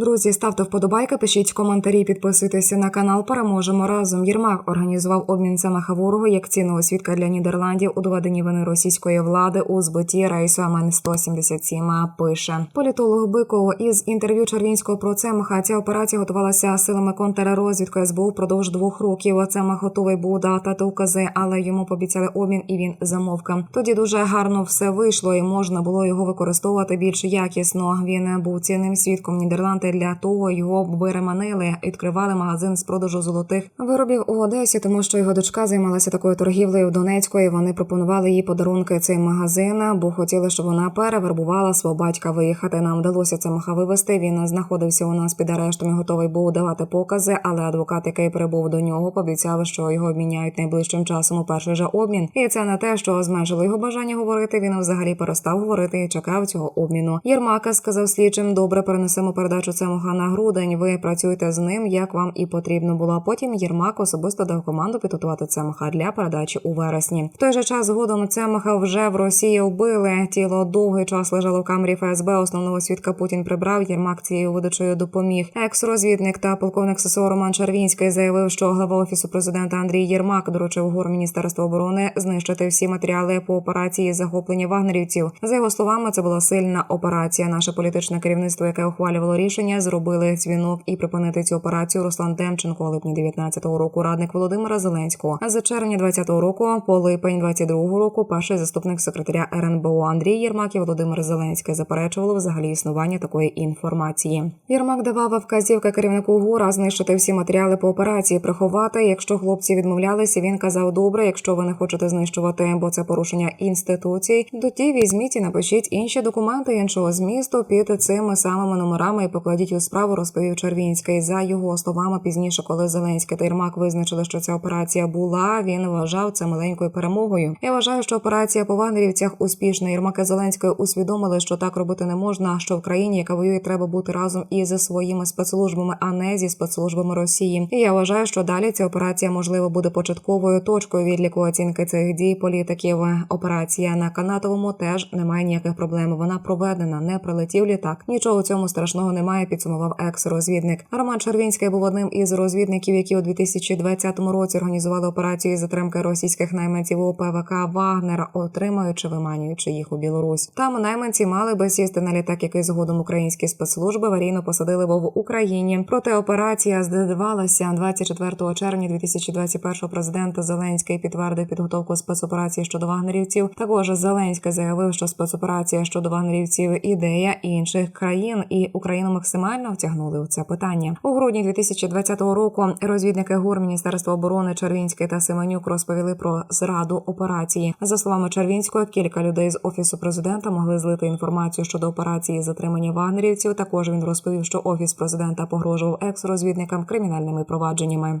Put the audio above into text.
Друзі, ставте вподобайки, пишіть коментарі, підписуйтеся на канал. Переможемо разом. Єрмак організував обмін Самаха ворогу як цінного свідка для Нідерландів у доведенні вини російської влади у збитті рейсу МН 177 Пише політолог Биков із інтерв'ю Червінського про Цемаха. Ця операція готувалася силами контррозвідки СБУ впродовж двох років. Цемах готовий був дати укази, але йому пообіцяли обмін, і він замовкав. Тоді дуже гарно все вийшло, і можна було його використовувати більш якісно. Він був цінним свідком Нідерланди. Для того його виреманили, відкривали магазин з продажу золотих виробів у Одесі, тому що його дочка займалася такою торгівлею в Донецьку. і Вони пропонували їй подарунки цей магазин, бо хотіли, щоб вона перевербувала свого батька виїхати. Нам вдалося це маха вивести. Він знаходився у нас під арештом і готовий був давати покази. Але адвокат, який прибув до нього, пообіцяв, що його обміняють найближчим часом у перший же обмін. І це не те, що зменшило його бажання говорити. Він взагалі перестав говорити і чекав цього обміну. Єрмака сказав слідчим: добре, перенесемо передачу Цемуха на грудень. Ви працюєте з ним, як вам і потрібно було. Потім Єрмак особисто дав команду підготувати Цемаха для передачі у вересні. В той же час згодом Цемаха вже в Росії вбили. Тіло довгий час лежало в камері ФСБ. Основного свідка Путін прибрав. Єрмак цією видачею допоміг. Екс-розвідник та полковник ССО Роман Червінський заявив, що глава офісу президента Андрій Єрмак доручив гур Міністерства оборони знищити всі матеріали по операції захоплення вагнерівців. За його словами, це була сильна операція. Наше політичне керівництво, яке ухвалювало рішення, зробили дзвінок і припинити цю операцію. Руслан Демченко, липні 19-го року, радник Володимира Зеленського. А з червня 20-го року, по липень 22-го року, перший заступник секретаря РНБО Андрій Єрмак і Володимир Зеленський заперечували взагалі існування такої інформації. Єрмак давав вказівки керівнику ГУРа знищити всі матеріали по операції, приховати. Якщо хлопці відмовлялися, він казав: добре, якщо ви не хочете знищувати, бо це порушення інституцій, тоді візьміть і напишіть інші документи іншого змісту під цими самими номерами і покладіть у справу, розповів Червінський. За його словами, пізніше, коли Зеленський та Єрмак визначили, що ця операція була, він вважав це маленькою перемогою. Я вважаю, що операція по вагнерівцях успішна. Єрмак і Зеленський усвідомили, що так робити не можна. Що в країні, яка воює, треба бути разом із своїми спецслужбами, а не зі спецслужбами Росії. І я вважаю, що далі ця операція можливо буде початковою точкою відліку оцінки цих дій політиків. Операція на канатовому теж немає ніяких проблем. Вона проведена, не прилетів літак. Нічого у цьому страшного немає. Підсумував екс-розвідник. Роман Червінський був одним із розвідників, які у 2020 році організували операцію затримки російських найманців у ПВК Вагнера, отримуючи виманюючи їх у Білорусь. Там найманці мали би сісти на літак, який згодом українські спецслужби аварійно посадили в Україні. Проте операція здивувалася 24 червня 2021 президента Зеленський підтвердив підготовку спецоперації щодо вагнерівців. Також Зеленський заявив, що спецоперація щодо вагнерівців ідея інших країн, і Україну максимально втягнули у це питання. У грудні 2020 року розвідники ГУР Міністерства оборони Червінський та Семенюк розповіли про зраду операції. За словами Червінського, кілька людей з офісу президента могли злити інформацію щодо операції затримання вагнерівців. Також він розповів, що офіс президента погрожував екс-розвідникам кримінальними провадженнями.